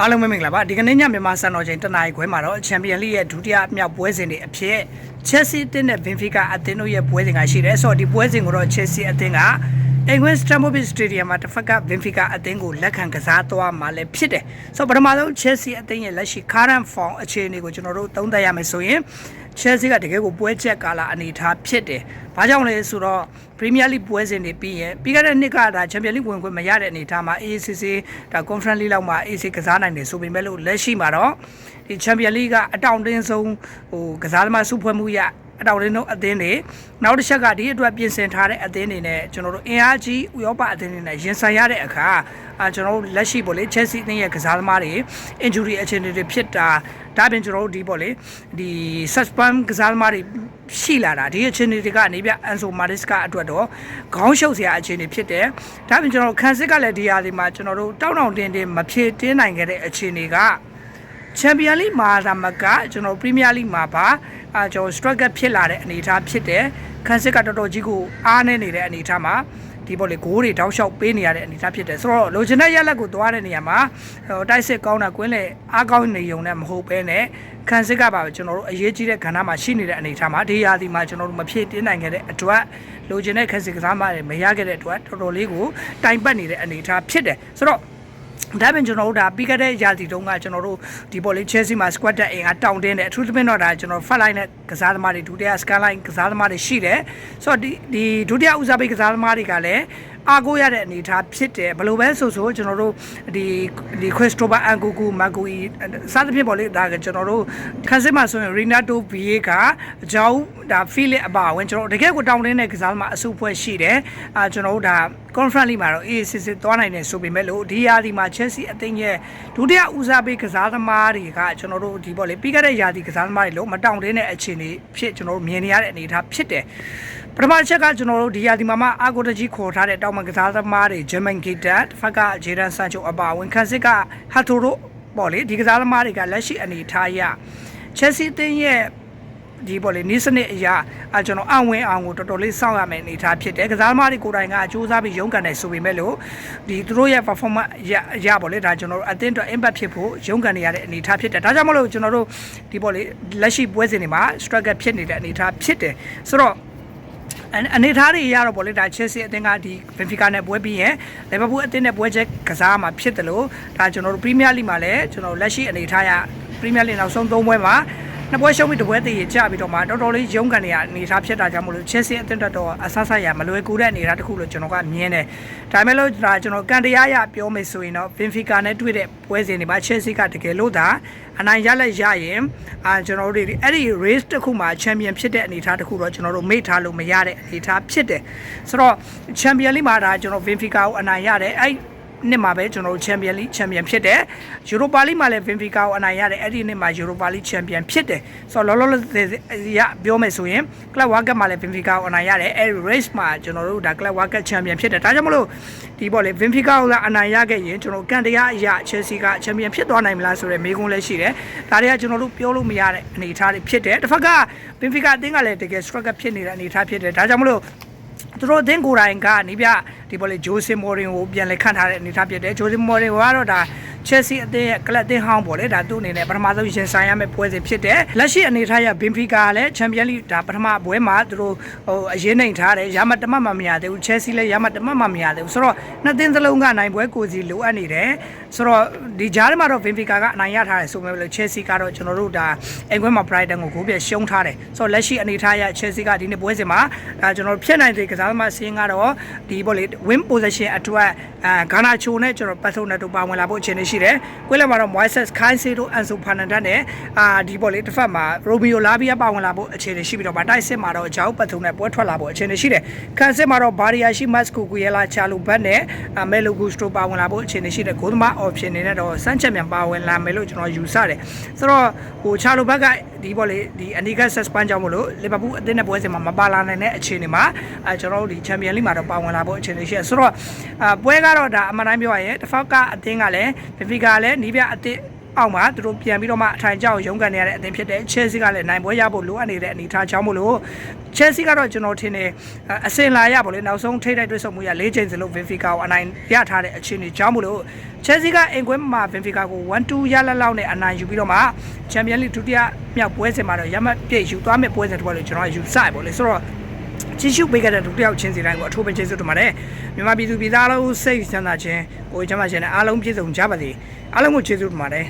အားလုံးပဲမင်္ဂလာပါဒီကနေ့ညမြန်မာစံတော်ချိန်တနင်္လာခွဲမှာတော့ချန်ပီယံလိရဲ့ဒုတိယမြောက်ပွဲစဉ်တွေအဖြစ်ချက်စီအသင်းနဲ့ဘင်ဖီကာအသင်းတို့ရဲ့ပွဲစဉ်ကရှိတယ်ဆိုတော့ဒီပွဲစဉ်ကိုတော့ချက်စီအသင်းကအင်္ဂလန်စတမ်မိုဘစ်စတေဒီယမ်မှာတစ်ဖက်ကဘင်ဖီကာအသင်းကိုလက်ခံကစားသွားမှာလည်းဖြစ်တယ်ဆိုတော့ပထမဆုံးချက်စီအသင်းရဲ့လက်ရှိ current form အခြေအနေကိုကျွန်တော်တို့သုံးသပ်ရမယ်ဆိုရင် Chelsea ကတကယ်ကိုပွဲချက်ကာလာအနေထားဖြစ်တယ်။ဘာကြောင့်လဲဆိုတော့ Premier League ပွဲစဉ်တွေပြီးရင်ပြီးခဲ့တဲ့နှစ်ကဒါ Champions League ဝင်ခွင့်မရတဲ့အနေထားမှာ AACC ဒါ Conference League လောက်မှာ AC ကစားနိုင်တယ်ဆိုပေမဲ့လို့လက်ရှိမှာတော့ဒီ Champions League ကအတောင်တင်းဆုံးဟိုကစားသမားစုဖွဲ့မှုရ အတောင်တင်းဆုံးအသင်းတွေနောက်တစ်ချက်ကဒီအတွက်ပြင်ဆင်ထားတဲ့အသင်းတွေနဲ့ကျွန်တော်တို့အင်အားကြီးဥရောပအသင်းတွေနဲ့ရင်ဆိုင်ရတဲ့အခါအာကျွန်တော်တို့လက်ရှိပေါ့လေ Chelsea အသင်းရဲ့ကစားသမားတွေ injury အခြေအနေတွေဖြစ်တာဒါပြင်ကျွန်တော်တို့ဒီပေါ့လေဒီ suspend ကစားသမားတွေရှိလာတာဒီအခြေအနေတွေကနေပြအန်ဆိုမာရစ်ကအတွက်တော့ခေါင်းရှုပ်စရာအခြေအနေဖြစ်တယ်ဒါပြင်ကျွန်တော်တို့ခန်းစစ်ကလည်းဒီဟာဒီမှာကျွန်တော်တို့တောင်းတောင်းတင်းတင်းမဖြည့်တင်းနိုင်ခဲ့တဲ့အခြေအနေက ချန်ပီယံလိမှာဒါမကကျွန်တော်ပရီးမီးယားလိမှာပါအာကျွန်တော် struggle ဖြစ်လာတဲ့အနေအထားဖြစ်တယ်ခန်းစစ်ကတော်တော်ကြီးကိုအားနေနေတဲ့အနေအထားမှာဒီပေါ်လေဂိုးတွေတောက်လျှောက်ပေးနေရတဲ့အနေအထားဖြစ်တယ်ဆိုတော့လိုချင်တဲ့ရလက်ကိုသွားတဲ့နေရာမှာဟိုတိုက်စစ်ကောင်းတာကွင်းလေအားကောင်းနေုံနဲ့မဟုတ်ပဲနဲ့ခန်းစစ်ကပါကျွန်တော်တို့အရေးကြီးတဲ့ကဏ္ဍမှာရှိနေတဲ့အနေအထားမှာဒီရာသီမှာကျွန်တော်တို့မဖြစ်တင်းနိုင်ခဲ့တဲ့အတွက်လိုချင်တဲ့ခန်းစစ်ကစားမတွေမရခဲ့တဲ့အတွက်တော်တော်လေးကိုတိုင်ပတ်နေတဲ့အနေအထားဖြစ်တယ်ဆိုတော့ ဒါပြင်ကျွန်တော်တို့ဒါပြီးခဲ့တဲ့ရာသီတုန်းကကျွန်တော်တို့ဒီပေါ်လေး Chelsea မှာ squad တက်အင်ကတောင်းတင်းတယ်အထူးသဖြင့်တော့ဒါကျွန်တော် front line နဲ့ကစားသမားတွေဒုတိယ scan line ကစားသမားတွေရှိတယ်ဆိုတော့ဒီဒီဒုတိယဦးစားပေးကစားသမားတွေကလည်း အားကိုးရတဲ့အနေအထားဖြစ်တယ်ဘယ်လိုပဲဆိုဆိုကျွန်တော်တို့ဒီဒီ Christopher Angugu Magui စသဖြင့်ပေါ့လေဒါကကျွန်တော်တို့ခန်းစစ်မှာဆိုရင် Renato Vieira အကြောင်းဒါ Philip အပါဝင်ကျွန်တော်တကယ်ကိုတောင်းတင်းတဲ့ကစားသမားအစုအဖွဲ့ရှိတယ်အာကျွန်တော်တို့ဒါ conference လေးမှာတော့အေးစစ်စစ်သွားနိုင်တယ်ဆိုပေမဲ့လို့ဒီရာသီမှာ Chelsea အသင်းရဲ့ဒုတိယဦးစားပေးကစားသမားတွေကကျွန်တော်တို့ဒီပေါ့လေပြီးခဲ့တဲ့ရာသီကစားသမားတွေလို့မတောင်းတင်းတဲ့အခြေအနေဖြစ်ကျွန်တော်တို့မြင်နေရတဲ့အနေအထားဖြစ်တယ် ပထမချက်ကကျွန်တော်တို့ဒီရာသီမှာမှအာဂိုတကြီးခေါ်ထားတဲ့တောင်မကစားသမားတွေ German Gita တစ်ဖက်က Jadon Sancho အပါဝင်ခန်းစစ်က Hatoro ပေါ့လေဒီကစားသမားတွေကလက်ရှိအနေထားရ Chelsea အသင်းရဲ့ဒီပေါ်လေနေ့စနစ်အရာအကျွန်တော်အဝင်အောင်ကိုတော်တော်လေးစောင့်ရမယ်အနေထားဖြစ်တယ်ကစားသမားတွေကိုယ်တိုင်ကအကျိုးစားပြီးရုန်းကန်တယ်ဆိုပေမဲ့လို့ဒီသူတို့ရဲ့ performance ရရပေါ်လေဒါကျွန်တော်တို့အသင်းအတွက် impact ဖြစ်ဖို့ရုန်းကန်နေရတဲ့အနေထားဖြစ်တယ်ဒါကြောင့်မလို့ကျွန်တော်တို့ဒီပေါ်လေလက်ရှိပွဲစဉ်တွေမှာ struggle ဖြစ်နေတဲ့အနေထားဖြစ်တယ်ဆိုတော့ အနေထားတွေရတော့ဗောလေဒါ Chelsea အသင်းကဒီ Benfica နဲ့ပွဲပြီးရင် Liverpool အသင်းနဲ့ပွဲချက်ကစားမှာဖြစ်တယ်လို့ဒါကျွန်တော်တို့ Premier League မှာလည်းကျွန်တော်လက်ရှိအနေထားရ Premier League နောက်ဆုံး၃ပွဲမှာ နှစ်ပွဲရှုံးပြီးတစ်ပွဲတည်ရကြပြီးတော့မှတော်တော်လေးရုန်းကန်နေရအနေထားဖြစ်တာကြောင့်မလို့ Chelsea အသင်းတက်တော့အဆဆရမလွယ်ကူတဲ့အနေထားတစ်ခုလို့ကျွန်တော်ကမြင်တယ်ဒါပေမဲ့လို့ဒါကျွန်တော်ကန်တရားရပြောမယ်ဆိုရင်တော့ Benfica နဲ့တွေ့တဲ့ပွဲစဉ်တွေမှာ Chelsea ကတကယ်လို့ဒါအနိုင်ရလက်ရရင်အာကျွန်တော်တို့တွေအဲ့ဒီ race တစ်ခုမှာ champion ဖြစ်တဲ့အနေအထားတစ်ခုတော့ကျွန်တော်တို့မေ့ထားလို့မရတဲ့အနေအထားဖြစ်တယ်ဆိုတော့ champion လေးမှာဒါကျွန်တော် Benfica ကိုအနိုင်ရတယ်အဲ့ နှစ်မှာပဲကျွန်တော်တို့ Champion League Champion ဖြစ်တယ်။ Europa League မှာလည်း Benfica ကိုအနိုင်ရတယ်အဲ့ဒီနှစ်မှာ Europa League Champion ဖြစ်တယ်။ဆိုတော့လောလောဆယ်ရပြောမယ်ဆိုရင် Club World Cup မှာလည်း Benfica ကိုအနိုင်ရတယ်။အဲ့ဒီ race မှာကျွန်တော်တို့ဒါ Club World Cup Champion ဖြစ်တယ်။ဒါကြောင့်မလို့ဒီပေါ့လေ Benfica ကိုအနိုင်ရခဲ့ရင်ကျွန်တော်ကန်တရားအရာ Chelsea က Champion ဖြစ်သွားနိုင်မလားဆိုတဲ့မေးခွန်းလည်းရှိတယ်။ဒါတွေကကျွန်တော်တို့ပြောလို့မရတဲ့အနေအထားတွေဖြစ်တယ်။တစ်ဖက်က Benfica အသင်းကလည်းတကယ် struggle ဖြစ်နေတဲ့အနေအထားဖြစ်တယ်။ဒါကြောင့်မလို့ သူတို့အသင်းကိုယ်တိုင်ကနေပြဒီပေါ်လေဂျိုးစင်မော်ရင်ကိုပြန်လဲခန့်ထားတဲ့အနေအထားဖြစ်တယ်ဂျိုးစင်မော်ရင်ကတော့ဒါ ချက်စီအသင်းရဲ့ကလပ်အသင်းဟောင်းပေါ့လေဒါသူ့အနေနဲ့ပထမဆုံးရင်ဆိုင်ရမယ့်ပွဲစဉ်ဖြစ်တယ်လက်ရှိအနေထားရဘင်ဖီကာလည်းချန်ပီယံလိဒါပထမပွဲမှာသူတို့ဟိုအရင်နိုင်ထားတယ်ရမတမတ်မှမရသေးဘူးချက်စီလည်းရမတမတ်မှမရသေးဘူးဆိုတော့နှစ်သင်းစလုံးကနိုင်ပွဲကိုစီလိုအပ်နေတယ်ဆိုတော့ဒီဂျားထဲမှာတော့ဘင်ဖီကာကအနိုင်ရထားတယ်ဆိုပေမဲ့ချက်စီကတော့ကျွန်တော်တို့ဒါအင်ကွဲမှာ Brighton ကိုဂိုးပြရှုံးထားတယ်ဆိုတော့လက်ရှိအနေထားရချက်စီကဒီနေ့ပွဲစဉ်မှာဒါကျွန်တော်ဖြစ်နိုင်တဲ့ကစားသမားစင်းကတော့ဒီပေါ့လေ win possession အတွက်အာဂါနာချိုနဲ့ကျွန်တော်ပတ်ထုံနဲ့တို့ပါဝင်လာဖို့အခြေအနေရှိတယ်။ကွဲလက်မှာတော့ Moises Caicedo, Enzo Fernandez နဲ့အာဒီပေါ့လေတစ်ဖက်မှာ Romeo Lavia ပါဝင်လာဖို့အခြေအနေရှိပြီးတော့ဗတိုက်စစ်မှာတော့ဂျောက်ပတ်ထုံနဲ့ပွဲထွက်လာဖို့အခြေအနေရှိတယ်။ခံစစ်မှာတော့ Baria ရှိ Masco Guyela Chalu ဘတ်နဲ့ Melo Gusto ပါဝင်လာဖို့အခြေအနေရှိတယ်။ဂိုးသမား option နေနဲ့တော့စမ်းချက်မြန်ပါဝင်လာမယ်လို့ကျွန်တော်ယူဆတယ်။ဆိုတော့ဟို Chalu ဘက်ကဒီပေါ့လေဒီ Anika suspend ကြောင့်မလို့ Liverpool အသင်းနဲ့ပွဲစဉ်မှာမပါလာနိုင်တဲ့အခြေအနေမှာအဲကျွန်တော်တို့ဒီ Champion League မှာတော့ပါဝင်လာဖို့အခြေအနေရှိတယ်ဆိုတော့အာပွဲကတော့ဒါအမှန်တိုင်းပြောရရင်တစ်ဖက်ကအသင်းကလည်း Benfica ကလည်းနီးပြအသင်းအောက်မှာသူတို့ပြန်ပြီးတော့မှအထိုင်ကျအောင်ရုန်းကန်နေရတဲ့အသင်းဖြစ်တဲ့ Chelsea ကလည်းနိုင်ပွဲရဖို့လိုအပ်နေတဲ့အနေအထားကြောင့်မို့လို့ Chelsea ကတော့ကျွန်တော်ထင်တယ်အစင်လာရပါလေနောက်ဆုံးထိပ်တိုက်တွေ့ဆုံမှုရ၄ချိန်စလုံး Benfica ကိုအနိုင်ရထားတဲ့အခြေအနေကြောင့်မို့လို့ Chelsea ကအင်ကွင်းမှာ Benfica ကို1-2ရလက်လောက်နဲ့အနိုင်ယူပြီးတော့မှ Champions League ဒုတိယမြောက်ပွဲစဉ်မှာတော့ရမတ်ပြည့်ယူသွားမယ့်ပွဲစဉ်တစ်ပွဲလို့ကျွန်တော်ကယူဆရပါလေဆိုတော့ ကြည့်ရှုပေးခဲ့တဲ့ဒုတိယချင်းစီတိုင်းကိုအထူးပဲကျေးဇူးတင်ပါတယ်မြန်မာပြည်သူပြည်သားအားလုံးစိတ်ချမ်းသာခြင်းကိုယ်ချမ်းသာခြင်းနဲ့အားလုံးပြည့်စုံကြပါစေအားလုံးကိုကျေးဇူးတင်ပါတယ်